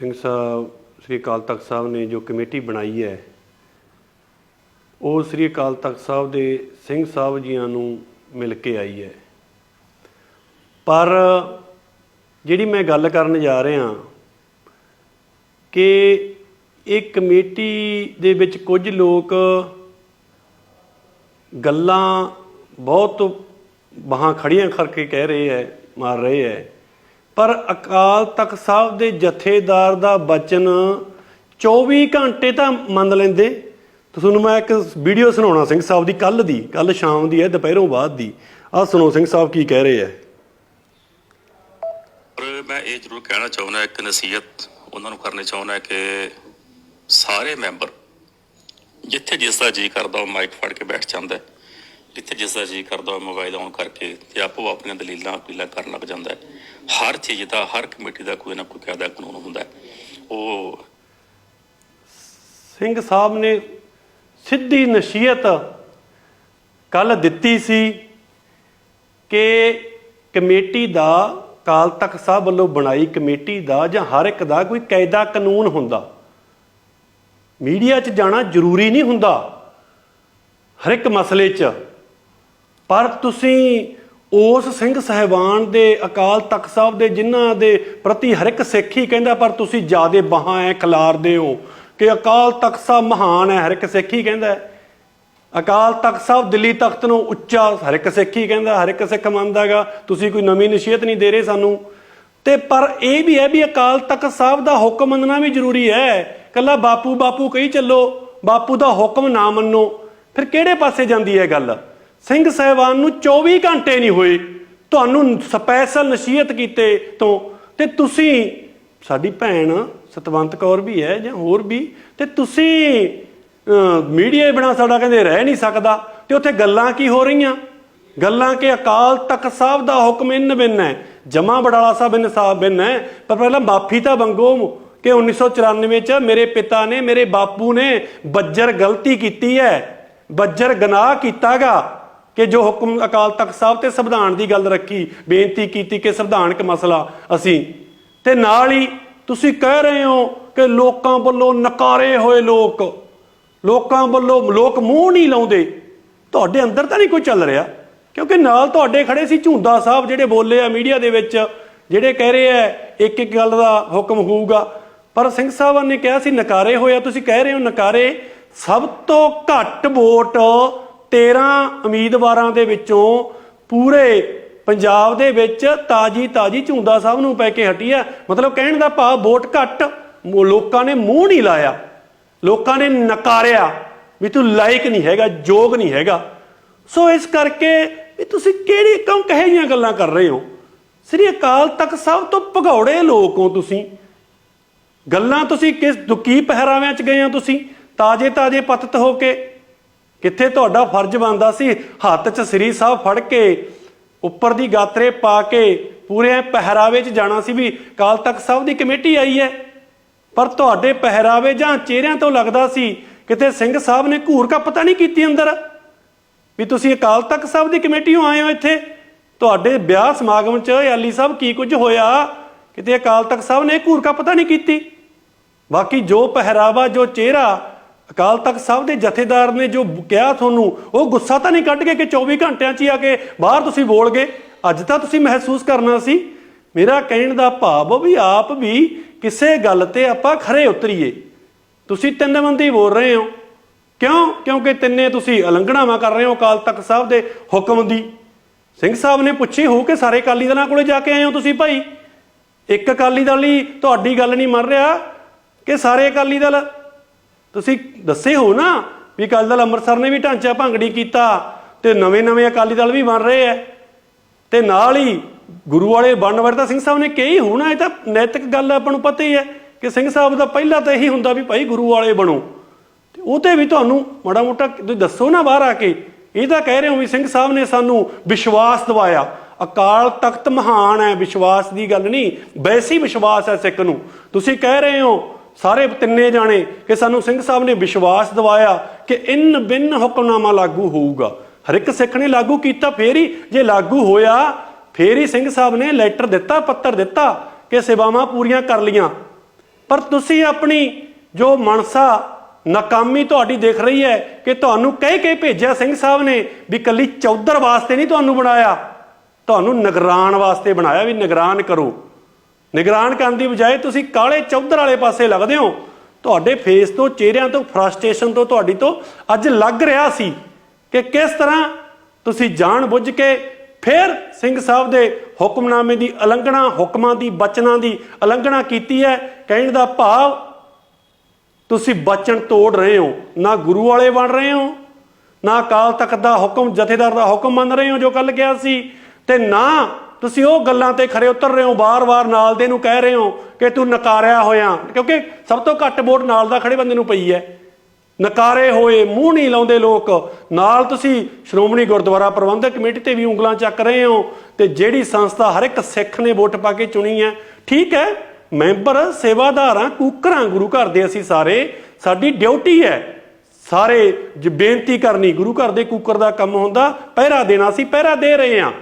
ਸਿੰਘ ਸਾਹਿਬ, ਸ੍ਰੀ ਅਕਾਲ ਤਖਤ ਸਾਹਿਬ ਨੇ ਜੋ ਕਮੇਟੀ ਬਣਾਈ ਹੈ, ਉਹ ਸ੍ਰੀ ਅਕਾਲ ਤਖਤ ਸਾਹਿਬ ਦੇ ਸਿੰਘ ਸਾਹਿਬ ਜੀਆਂ ਨੂੰ ਮਿਲ ਕੇ ਆਈ ਹੈ। ਪਰ ਜਿਹੜੀ ਮੈਂ ਗੱਲ ਕਰਨ ਜਾ ਰਿਹਾ ਕਿ ਇਹ ਕਮੇਟੀ ਦੇ ਵਿੱਚ ਕੁਝ ਲੋਕ ਗੱਲਾਂ ਬਹੁਤ ਬਾਹਾਂ ਖੜੀਆਂ ਕਰਕੇ ਕਹਿ ਰਹੇ ਐ ਮਾਰ ਰਹੇ ਐ ਪਰ ਅਕਾਲ ਤਖਤ ਸਾਹਿਬ ਦੇ ਜਥੇਦਾਰ ਦਾ ਬਚਨ 24 ਘੰਟੇ ਤਾਂ ਮੰਨ ਲੈਂਦੇ। ਤੁਹਾਨੂੰ ਮੈਂ ਇੱਕ ਵੀਡੀਓ ਸੁਣਾਉਣਾ ਸਿੰਘ ਸਾਹਿਬ ਦੀ ਕੱਲ ਦੀ ਕੱਲ ਸ਼ਾਮ ਦੀ ਹੈ, ਦੁਪਹਿਰੋਂ ਬਾਅਦ ਦੀ। ਆਹ ਸੁਣੋ ਸਿੰਘ ਸਾਹਿਬ ਕੀ ਕਹਿ ਰਹੇ ਐ ਪਰ ਮੈਂ ਇਹ ਜ਼ਰੂਰ ਕਹਿਣਾ ਚਾਹੁੰਦਾ, ਇੱਕ ਨਸੀਹਤ ਉਹਨਾਂ ਨੂੰ ਕਰਨੀ ਚਾਹੁੰਦਾ ਕਿ ਸਾਰੇ ਮੈਂਬਰ ਜਿੱਥੇ ਜਿਸ ਦਾ ਜੀ ਕਰਦਾ, ਉਹ ਮਾਈਕ ਫੜ ਕੇ ਬੈਠ ਜਾਂਦਾ ਜਿੱਥੇ ਜਿਸ ਦਾ ਜੀ ਕਰਦਾ ਉਹ ਮੋਬਾਈਲ ਔਨ ਕਰਕੇ ਤੇ ਆਪੋ ਆਪਣੀਆਂ ਦਲੀਲਾਂ ਅਪੀਲਾਂ ਕਰਨ ਲੱਗ ਜਾਂਦਾ ਹੈ। ਹਰ ਚੀਜ਼ ਦਾ, ਹਰ ਕਮੇਟੀ ਦਾ ਕੋਈ ਨਾ ਕੋਈ ਕਾਇਦਾ ਕਾਨੂੰਨ ਹੁੰਦਾ ਉਹ ਸਿੰਘ ਸਾਹਿਬ ਨੇ ਸਿੱਧੀ ਨਸੀਹਤ ਕੱਲ ਦਿੱਤੀ ਸੀ ਕਿ ਕਮੇਟੀ ਦਾ ਕਾਲ ਤਖਤ ਸਾਹਿਬ ਵੱਲੋਂ ਬਣਾਈ ਕਮੇਟੀ ਦਾ ਜਾਂ ਹਰ ਇੱਕ ਦਾ ਕੋਈ ਕਾਇਦਾ ਕਾਨੂੰਨ ਹੁੰਦਾ। ਮੀਡੀਆ 'ਚ ਜਾਣਾ ਜ਼ਰੂਰੀ ਨਹੀਂ ਹੁੰਦਾ। ਹਰ ਇੱਕ ਮਸਲੇ 'ਚ। ਪਰ ਤੁਸੀਂ ਉਸ ਸਿੰਘ ਸਹਿਬਾਨ ਦੇ ਅਕਾਲ ਤਖਤ ਸਾਹਿਬ ਦੇ ਜਿਨ੍ਹਾਂ ਦੇ ਪ੍ਰਤੀ ਹਰ ਇੱਕ ਸਿੱਖ ਹੀ ਕਹਿੰਦਾ, ਪਰ ਤੁਸੀਂ ਜਿਆਦੇ ਬਾਹਾਂ ਐ ਖਿਲਾਰਦੇ ਹੋ ਕਿ ਅਕਾਲ ਤਖਤ ਸਾਹਿਬ ਮਹਾਨ ਹੈ, ਹਰ ਇੱਕ ਸਿੱਖ ਹੀ ਕਹਿੰਦਾ ਅਕਾਲ ਤਖਤ ਸਾਹਿਬ ਦਿੱਲੀ ਤਖਤ ਨੂੰ ਉੱਚਾ ਹਰ ਇੱਕ ਸਿੱਖ ਹੀ ਕਹਿੰਦਾ, ਹਰ ਇੱਕ ਸਿੱਖ ਮੰਨਦਾਗਾ ਤੁਸੀਂ ਕੋਈ ਨਵੀਂ ਨਸੀਹਤ ਨਹੀਂ ਦੇ ਰਹੇ ਸਾਨੂੰ। ਤੇ ਪਰ ਇਹ ਵੀ ਹੈ ਵੀ ਅਕਾਲ ਤਖਤ ਸਾਹਿਬ ਦਾ ਹੁਕਮ ਮੰਨਣਾ ਵੀ ਜ਼ਰੂਰੀ ਹੈ। ਕੱਲਾ ਬਾਪੂ ਬਾਪੂ ਕਹੀ ਚੱਲੋ, ਬਾਪੂ ਦਾ ਹੁਕਮ ਨਾ ਮੰਨੋ, ਫਿਰ ਕਿਹੜੇ ਪਾਸੇ ਜਾਂਦੀ ਹੈ ਗੱਲ? ਸਿੰਘ ਸਹਿਬਾਨ ਨੂੰ 24 ਘੰਟੇ ਨਹੀਂ ਹੋਏ। ਤੁਹਾਨੂੰ ਸਪੈਸ਼ਲ ਨਸੀਹਤ ਕੀਤੇ ਤੋਂ। ਤੇ ਤੁਸੀਂ, ਸਾਡੀ ਭੈਣ ਸਤਵੰਤ ਕੌਰ ਵੀ ਹੈ ਜਾਂ ਹੋਰ ਵੀ, ਤੇ ਤੁਸੀਂ ਮੀਡੀਆ ਬਿਨਾ ਸਾਡਾ ਕਹਿੰਦੇ ਰਹਿ ਨਹੀਂ ਸਕਦਾ। ਤੇ ਉੱਥੇ ਗੱਲਾਂ ਕੀ ਹੋ ਰਹੀਆਂ? ਗੱਲਾਂ ਕਿ ਅਕਾਲ ਤਖਤ ਸਾਹਿਬ ਦਾ ਹੁਕਮ ਇਨ ਬਿਨ ਹੈ, ਜਮਾ ਬੜਾਲਾ ਸਾਹਿਬ ਇਨਸਾਫ ਬਿਨ ਹੈ। ਪਰ ਪਹਿਲਾਂ ਮਾਫੀ ਤਾਂ ਮੰਗੋ ਕਿ 1994 ਚ ਮੇਰੇ ਪਿਤਾ ਨੇ, ਮੇਰੇ ਬਾਪੂ ਨੇ ਬੱਜਰ ਗਲਤੀ ਕੀਤੀ ਹੈ, ਬੱਜਰ ਗਨਾਹ ਕੀਤਾਗਾ। ਕਿ ਜੋ ਹੁਕਮ ਅਕਾਲ ਤਖਤ ਸਾਹਿਬ ਤੇ ਸੰਵਿਧਾਨ ਦੀ ਗੱਲ ਰੱਖੀ, ਬੇਨਤੀ ਕੀਤੀ ਕਿ ਸੰਵਿਧਾਨਕ ਮਸਲਾ ਅਸੀਂ, ਤੇ ਨਾਲ ਹੀ ਤੁਸੀਂ ਕਹਿ ਰਹੇ ਹੋ ਕਿ ਲੋਕਾਂ ਵੱਲੋਂ ਨਕਾਰੇ ਹੋਏ ਲੋਕ, ਲੋਕਾਂ ਵੱਲੋਂ ਲੋਕ ਮੂੰਹ ਨਹੀਂ ਲਾਉਂਦੇ। ਤੁਹਾਡੇ ਅੰਦਰ ਤਾਂ ਨਹੀਂ ਕੋਈ ਚੱਲ ਰਿਹਾ? ਕਿਉਂਕਿ ਨਾਲ ਤੁਹਾਡੇ ਖੜੇ ਸੀ ਝੁੰਦਾ ਸਾਹਿਬ ਜਿਹੜੇ ਬੋਲੇ ਆ ਮੀਡੀਆ ਦੇ ਵਿੱਚ, ਜਿਹੜੇ ਕਹਿ ਰਹੇ ਆ, ਇੱਕ ਇੱਕ ਗੱਲ ਦਾ ਹੁਕਮ ਹੋਊਗਾ। ਪਰ ਸਿੰਘ ਸਾਹਿਬ ਨੇ ਕਿਹਾ ਸੀ, ਨਕਾਰੇ ਹੋਇਆ ਤੁਸੀਂ ਕਹਿ ਰਹੇ ਹੋ ਨਕਾਰੇ ਸਭ ਤੋਂ ਘੱਟ ਵੋਟ 13 ਉਮੀਦਵਾਰਾਂ ਦੇ ਵਿੱਚੋਂ ਪੂਰੇ ਪੰਜਾਬ ਦੇ ਵਿੱਚ ਤਾਜੀ ਤਾਜੀ ਝੁੰਦਾ ਸਾਹਿਬ ਨੂੰ ਪੈ ਕੇ ਹਟੀ ਹੈ। ਮਤਲਬ ਕਹਿਣ ਦਾ ਭਾਵ ਵੋਟ ਘੱਟ ਲੋਕਾਂ ਨੇ ਮੂੰਹ ਨਹੀਂ ਲਾਇਆ। ਲੋਕਾਂ ਨੇ ਨਕਾਰਿਆ ਵੀ ਤੂੰ ਲਾਇਕ ਨਹੀਂ ਹੈਗਾ, ਯੋਗ ਨਹੀਂ ਹੈਗਾ। ਸੋ ਇਸ ਕਰਕੇ ਵੀ ਤੁਸੀਂ ਕਿਹੜੀ ਕੰਮ ਕਹੇ ਜੀਆਂ ਗੱਲਾਂ ਕਰ ਰਹੇ ਹੋ? ਸ੍ਰੀ ਅਕਾਲ ਤਖਤ ਸਾਹਿਬ ਤੋਂ ਭਗੌੜੇ ਲੋਕ ਹੋ ਤੁਸੀਂ। ਗੱਲਾਂ ਤੁਸੀਂ ਕਿਸ ਦੁਕੀ ਪਹਿਰਾਵਿਆਂ 'ਚ ਗਏ ਹੋ ਤੁਸੀਂ? ਤਾਜੇ ਤਾਜੇ ਪਤਤ ਹੋ ਕੇ ਕਿੱਥੇ ਤੁਹਾਡਾ ਫਰਜ਼ ਬਣਦਾ ਸੀ? ਹੱਥ 'ਚ ਸ੍ਰੀ ਸਾਹਿਬ ਫੜ ਕੇ, ਉੱਪਰ ਦੀ ਗਾਤਰੇ ਪਾ ਕੇ, ਪੂਰੇ ਪਹਿਰਾਵੇ 'ਚ ਜਾਣਾ ਸੀ ਵੀ ਕਾਲ ਤਖਤ ਸਾਹਿਬ ਦੀ ਕਮੇਟੀ ਆਈ ਹੈ। ਪਰ ਤੁਹਾਡੇ ਪਹਿਰਾਵੇ ਜਾਂ ਚਿਹਰਿਆਂ ਤੋਂ ਲੱਗਦਾ ਸੀ ਕਿਤੇ ਸਿੰਘ ਸਾਹਿਬ ਨੇ ਘੂਰ ਕੱਪ ਤਾਂ ਨਹੀਂ ਕੀਤੀ ਅੰਦਰ? ਵੀ ਤੁਸੀਂ ਅਕਾਲ ਤਖਤ ਸਾਹਿਬ ਦੀ ਕਮੇਟੀੋਂ ਆਏ ਹੋ ਇੱਥੇ? ਤੁਹਾਡੇ ਵਿਆਹ ਸਮਾਗਮ 'ਚ ਯਾਲੀ ਸਾਹਿਬ ਕੀ ਕੁਝ ਹੋਇਆ? ਕਿਤੇ ਅਕਾਲ ਤਖਤ ਸਾਹਿਬ ਨੇ ਘੂਰ ਕੱਪ ਤਾਂ ਨਹੀਂ ਕੀਤੀ? ਬਾਕੀ ਜੋ ਪਹਿਰਾਵਾ, ਜੋ ਚਿਹਰਾ ਅਕਾਲ ਤਖਤ ਸਾਹਿਬ ਦੇ ਜਥੇਦਾਰ ਨੇ ਜੋ ਕਿਹਾ ਤੁਹਾਨੂੰ, ਉਹ ਗੁੱਸਾ ਤਾਂ ਨਹੀਂ ਕੱਢ ਕੇ ਕਿ 24 ਘੰਟਿਆਂ 'ਚ ਹੀ ਆ ਕੇ ਬਾਹਰ ਤੁਸੀਂ ਬੋਲ ਗਏ? ਅੱਜ ਤਾਂ ਤੁਸੀਂ ਮਹਿਸੂਸ ਕਰਨਾ ਸੀ, ਮੇਰਾ ਕਹਿਣ ਦਾ ਭਾਵ ਵੀ ਆਪ ਵੀ ਕਿਸੇ ਗੱਲ ਤੇ ਆਪਾਂ ਖਰੇ ਉਤਰੀਏ। ਤੁਸੀਂ ਤਿੰਨ ਬੰਦੇ ਬੋਲ ਰਹੇ ਹੋ। ਕਿਉਂ? ਕਿਉਂਕਿ ਤਿੰਨੇ ਤੁਸੀਂ ਉਲੰਘਣਾਵਾਂ ਕਰ ਰਹੇ ਹੋ ਅਕਾਲ ਤਖਤ ਸਾਹਿਬ ਦੇ ਹੁਕਮ ਦੀ। ਸਿੰਘ ਸਾਹਿਬ ਨੇ ਪੁੱਛੀ, ਹੋ ਕਿ ਸਾਰੇ ਅਕਾਲੀ ਦਲਾਂ ਕੋਲੇ ਜਾ ਕੇ ਆਏ ਹੋ ਤੁਸੀਂ ਭਾਈ? ਇੱਕ ਅਕਾਲੀ ਦਲ ਹੀ ਤੁਹਾਡੀ ਗੱਲ ਨਹੀਂ ਮੰਨ ਰਿਹਾ ਕਿ ਸਾਰੇ ਅਕਾਲੀ ਦਲ ਤੁਸੀਂ ਦੱਸੇ ਹੋ ਨਾ ਵੀ ਅਕਾਲੀ ਦਲ ਅੰਮ੍ਰਿਤਸਰ ਨੇ ਵੀ ਢਾਂਚਾ ਭੰਗੜੀ ਕੀਤਾ ਤੇ ਨਵੇਂ-ਨਵੇਂ ਅਕਾਲੀ ਦਲ ਵੀ ਬਣ ਰਹੇ ਐ। ਤੇ ਨਾਲ ਹੀ ਗੁਰੂ ਵਾਲੇ ਬਣਨ ਵਾਲੇ ਸਿੰਘ ਸਾਹਿਬ ਨੇ ਕਹੀ ਹੋਣਾ, ਇਹ ਤਾਂ ਨੈਤਿਕ ਗੱਲ ਆਪਾਂ ਨੂੰ ਪਤਾ ਹੀ ਹੈ ਕਿ ਸਿੰਘ ਸਾਹਿਬ ਦਾ ਪਹਿਲਾਂ ਤਾਂ ਇਹੀ ਹੁੰਦਾ ਵੀ ਭਾਈ ਗੁਰੂ ਵਾਲੇ ਬਣੋ। ਤੇ ਉਹ ਤੇ ਵੀ ਤੁਹਾਨੂੰ ਮਾੜਾ ਮੋਟਾ ਤੁਸੀਂ ਦੱਸੋ ਨਾ ਬਾਹਰ ਆ ਕੇ, ਇਹ ਤਾਂ ਕਹਿ ਰਹੇ ਹੋ ਵੀ ਸਿੰਘ ਸਾਹਿਬ ਨੇ ਸਾਨੂੰ ਵਿਸ਼ਵਾਸ ਦਿਵਾਇਆ। ਅਕਾਲ ਤਖਤ ਮਹਾਨ ਹੈ ਵਿਸ਼ਵਾਸ ਦੀ ਗੱਲ ਨਹੀਂ, ਵੈਸੀ ਵਿਸ਼ਵਾਸ ਹੈ ਸਿੱਖ ਨੂੰ। ਤੁਸੀਂ ਕਹਿ ਰਹੇ ਹੋ ਸਾਰੇ ਤਿੰਨੇ ਜਾਣੇ ਕਿ ਸਾਨੂੰ ਸਿੰਘ ਸਾਹਿਬ ਨੇ ਵਿਸ਼ਵਾਸ ਦਿਵਾਇਆ ਕਿ ਇਨ ਬਿਨ ਹੁਕਮਨਾਮਾ ਲਾਗੂ ਹੋਊਗਾ। ਹਰ ਇੱਕ ਸਿੱਖ ਨੇ ਲਾਗੂ ਕੀਤਾ, ਫੇਰ ਹੀ ਜੇ ਲਾਗੂ ਹੋਇਆ, ਫੇਰ ਹੀ ਸਿੰਘ ਸਾਹਿਬ ਨੇ ਲੈਟਰ ਦਿੱਤਾ, ਪੱਤਰ ਦਿੱਤਾ ਕਿ ਸੇਵਾਵਾਂ ਪੂਰੀਆਂ ਕਰ ਲੀਆਂ ਪਰ ਤੁਸੀਂ ਆਪਣੀ ਜੋ ਮਨਸਾ ਨਾਕਾਮੀ ਤੁਹਾਡੀ ਦਿਖ ਰਹੀ ਹੈ ਕਿ ਤੁਹਾਨੂੰ ਕਹਿ ਕੇ ਭੇਜਿਆ ਸਿੰਘ ਸਾਹਿਬ ਨੇ ਵੀ ਕੱਲੀ ਚੌਧਰ ਵਾਸਤੇ ਨਹੀਂ ਤੁਹਾਨੂੰ ਬਣਾਇਆ, ਤੁਹਾਨੂੰ ਨਿਗਰਾਨ ਵਾਸਤੇ ਬਣਾਇਆ ਵੀ ਨਿਗਰਾਨ ਕਰੋ। ਨਿਗਰਾਨ ਕਰਨ ਦੀ ਬਜਾਏ ਤੁਸੀਂ ਕਾਲੇ ਚੌਧਰ ਵਾਲੇ ਪਾਸੇ ਲੱਗਦੇ ਹੋ। ਤੁਹਾਡੇ ਫੇਸ ਤੋਂ, ਚਿਹਰਿਆਂ ਤੋਂ ਫਰਸਟ੍ਰੇਸ਼ਨ ਤੋਂ, ਤੁਹਾਡੀ ਤੋਂ ਅੱਜ ਲੱਗ ਰਿਹਾ ਸੀ ਕਿ ਕਿਸ ਤਰ੍ਹਾਂ ਤੁਸੀਂ ਜਾਣ ਬੁੱਝ ਕੇ ਫਿਰ ਸਿੰਘ ਸਾਹਿਬ ਦੇ ਹੁਕਮਨਾਮੇ ਦੀ ਉਲੰਘਣਾ, ਹੁਕਮਾਂ ਦੀ, ਬਚਨਾਂ ਦੀ ਉਲੰਘਣਾ ਕੀਤੀ ਹੈ। ਕਹਿਣ ਦਾ ਭਾਵ, ਤੁਸੀਂ ਬਚਨ ਤੋੜ ਰਹੇ ਹੋ। ਨਾ ਗੁਰੂ ਵਾਲੇ ਬਣ ਰਹੇ ਹੋ, ਨਾ ਅਕਾਲ ਤਖਤ ਦਾ ਹੁਕਮ, ਜਥੇਦਾਰ ਦਾ ਹੁਕਮ ਮੰਨ ਰਹੇ ਹੋ ਜੋ ਕੱਲ ਕਿਹਾ ਸੀ। ਤੇ ਨਾ ਤੁਸੀਂ ਉਹ ਗੱਲਾਂ ਤੇ ਖਰੇ ਉਤਰ ਰਹੇ ਹੋ ਬਾਰ-ਬਾਰ ਨਾਲ ਦੇ ਨੂੰ ਕਹਿ ਰਹੇ ਹੋ ਕਿ ਤੂੰ ਨਕਾਰਿਆ ਹੋਇਆ। ਕਿਉਂਕਿ ਸਭ ਤੋਂ ਘੱਟ ਵੋਟ ਨਾਲ ਦਾ ਖੜੇ ਬੰਦੇ ਨੂੰ ਪਈ ਹੈ। ਨਕਾਰੇ ਹੋਏ, ਮੂੰਹ ਨਹੀਂ ਲਾਉਂਦੇ ਲੋਕ। ਨਾਲ ਤੁਸੀਂ ਸ਼੍ਰੋਮਣੀ ਗੁਰਦੁਆਰਾ ਪ੍ਰਬੰਧਕ ਕਮੇਟੀ ਤੇ ਵੀ ਉਂਗਲਾਂ ਚੱਕ ਰਹੇ ਹੋ ਤੇ ਜਿਹੜੀ ਸੰਸਥਾ ਹਰ ਇੱਕ ਸਿੱਖ ਨੇ ਵੋਟ ਪਾ ਕੇ ਚੁਣੀ ਹੈ, ਠੀਕ ਹੈ, ਮੈਂਬਰ, ਸੇਵਾਦਾਰਾਂ ਕੂਕਰਾਂ ਗੁਰੂ ਘਰ ਦੇ ਅਸੀਂ ਸਾਰੇ। ਸਾਡੀ ਡਿਊਟੀ ਹੈ ਸਾਰੇ ਬੇਨਤੀ ਕਰਨੀ, ਗੁਰੂ ਘਰ ਦੇ ਕੂਕਰ ਦਾ ਕੰਮ ਹੁੰਦਾ, ਪਹਿਰਾ ਦੇਣਾ ਸੀ ਪਹਿਰਾ ਦੇ ਰਹੇ ਹਾਂ।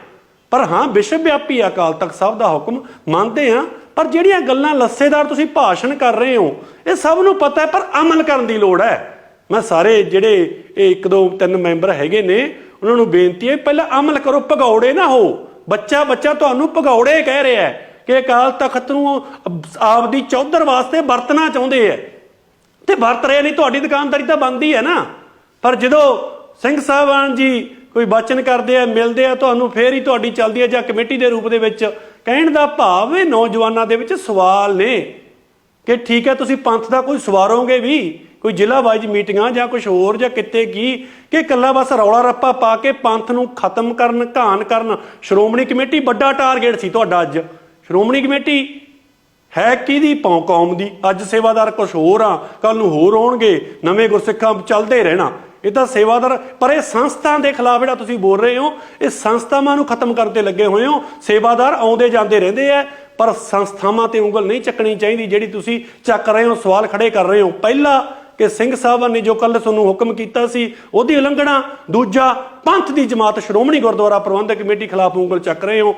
ਪਰ ਹਾਂ, ਵਿਸ਼ਵ ਵਿਆਪੀ ਅਕਾਲ ਤਖਤ ਸਾਹਿਬ ਦਾ ਹੁਕਮ ਮੰਨਦੇ ਹਾਂ, ਪਰ ਜਿਹੜੀਆਂ ਗੱਲਾਂ ਲੱਸੇਦਾਰ ਤੁਸੀਂ ਭਾਸ਼ਣ ਕਰ ਰਹੇ ਹੋ, ਇਹ ਸਭ ਨੂੰ ਪਤਾ ਹੈ, ਪਰ ਅਮਲ ਕਰਨ ਦੀ ਲੋੜ ਹੈ। ਮੈਂ ਸਾਰੇ ਜਿਹੜੇ ਇਹ ਇੱਕ ਦੋ ਤਿੰਨ ਮੈਂਬਰ ਹੈਗੇ ਨੇ, ਉਹਨਾਂ ਨੂੰ ਬੇਨਤੀ ਹੈ, ਪਹਿਲਾਂ ਅਮਲ ਕਰੋ, ਭਗੌੜੇ ਨਾ ਹੋ। ਬੱਚਾ ਬੱਚਾ ਤੁਹਾਨੂੰ ਭਗੌੜੇ ਕਹਿ ਰਿਹਾ ਹੈ ਕਿ ਅਕਾਲ ਤਖਤ ਨੂੰ ਆਪਦੀ ਚੌਧਰ ਵਾਸਤੇ ਵਰਤਣਾ ਚਾਹੁੰਦੇ ਹੈ। ਤੇ ਵਰਤ ਰਹੇ ਨਹੀਂ, ਤੁਹਾਡੀ ਦੁਕਾਨਦਾਰੀ ਤਾਂ ਬੰਦ ਹੀ ਹੈ ਨਾ। ਪਰ ਜਦੋਂ ਸਿੰਘ ਸਾਹਿਬਾਨ ਜੀ ਕੋਈ ਬਚਨ ਕਰਦੇ ਆ, ਮਿਲਦੇ ਆ, ਤੁਹਾਨੂੰ ਫੇਰ ਹੀ ਤੁਹਾਡੀ ਚੱਲਦੀ ਹੈ ਜਾਂ ਕਮੇਟੀ ਦੇ ਰੂਪ ਦੇ ਵਿੱਚ ਕਹਿਣ ਦਾ ਭਾਵ ਇਹ ਨੌਜਵਾਨਾਂ ਦੇ ਵਿੱਚ ਸਵਾਲ ਨੇ ਕਿ ਠੀਕ ਹੈ, ਤੁਸੀਂ ਪੰਥ ਦਾ ਕੋਈ ਸਵਾਰੋਗੇ ਵੀ, ਕੋਈ ਜ਼ਿਲ੍ਹਾ ਵਾਈਜ਼ ਮੀਟਿੰਗਾਂ ਜਾਂ ਕੁਝ ਹੋਰ ਜਾਂ ਕਿਤੇ ਕੀ, ਕਿ ਇਕੱਲਾ ਬਸ ਰੌਲਾ ਰੱਪਾ ਪਾ ਕੇ ਪੰਥ ਨੂੰ ਖਤਮ ਕਰਨ, ਘਾਣ ਕਰਨ। ਸ਼੍ਰੋਮਣੀ ਕਮੇਟੀ ਵੱਡਾ ਟਾਰਗੇਟ ਸੀ ਤੁਹਾਡਾ ਅੱਜ। ਸ਼੍ਰੋਮਣੀ ਕਮੇਟੀ ਹੈ ਕਿਹਦੀ? ਪੌਂ ਕੌਮ ਦੀ। ਅੱਜ ਸੇਵਾਦਾਰ ਕੁਝ ਹੋਰ ਆ ਕੱਲ ਨੂੰ ਹੋਰ ਹੋਣਗੇ ਨਵੇਂ ਗੁਰਸਿੱਖਾਂ ਚੱਲਦੇ ਰਹਿਣਾ। ਇਹ ਤਾਂ ਸੇਵਾਦਾਰ, ਪਰ ਇਹ ਸੰਸਥਾ ਦੇ ਖਿਲਾਫ ਜਿਹੜਾ ਤੁਸੀਂ ਬੋਲ ਰਹੇ ਹੋ, ਇਹ ਸੰਸਥਾਵਾਂ ਨੂੰ ਖਤਮ ਕਰਨ ਤੇ ਲੱਗੇ ਹੋਏ ਹੋ। ਸੇਵਾਦਾਰ ਆਉਂਦੇ ਜਾਂਦੇ ਰਹਿੰਦੇ ਆ, ਪਰ ਸੰਸਥਾਵਾਂ ਤੇ ਉਂਗਲ ਨਹੀਂ ਚੱਕਣੀ ਚਾਹੀਦੀ ਜਿਹੜੀ ਤੁਸੀਂ ਚੱਕ ਰਹੇ ਹੋ, ਸਵਾਲ ਖੜੇ ਕਰ ਰਹੇ ਹੋ। ਪਹਿਲਾ ਕਿ ਸਿੰਘ ਸਾਹਿਬਾਨ ਨੇ ਜੋ ਕੱਲ ਤੁਹਾਨੂੰ ਹੁਕਮ ਕੀਤਾ ਸੀ, ਉਹਦੀ ਉਲੰਘਣਾ, ਦੂਜਾ ਪੰਥ ਦੀ ਜਮਾਤ ਸ਼੍ਰੋਮਣੀ ਗੁਰਦੁਆਰਾ ਪ੍ਰਬੰਧਕ ਕਮੇਟੀ ਖਿਲਾਫ ਉਂਗਲ ਚੱਕ ਰਹੇ ਹੋ।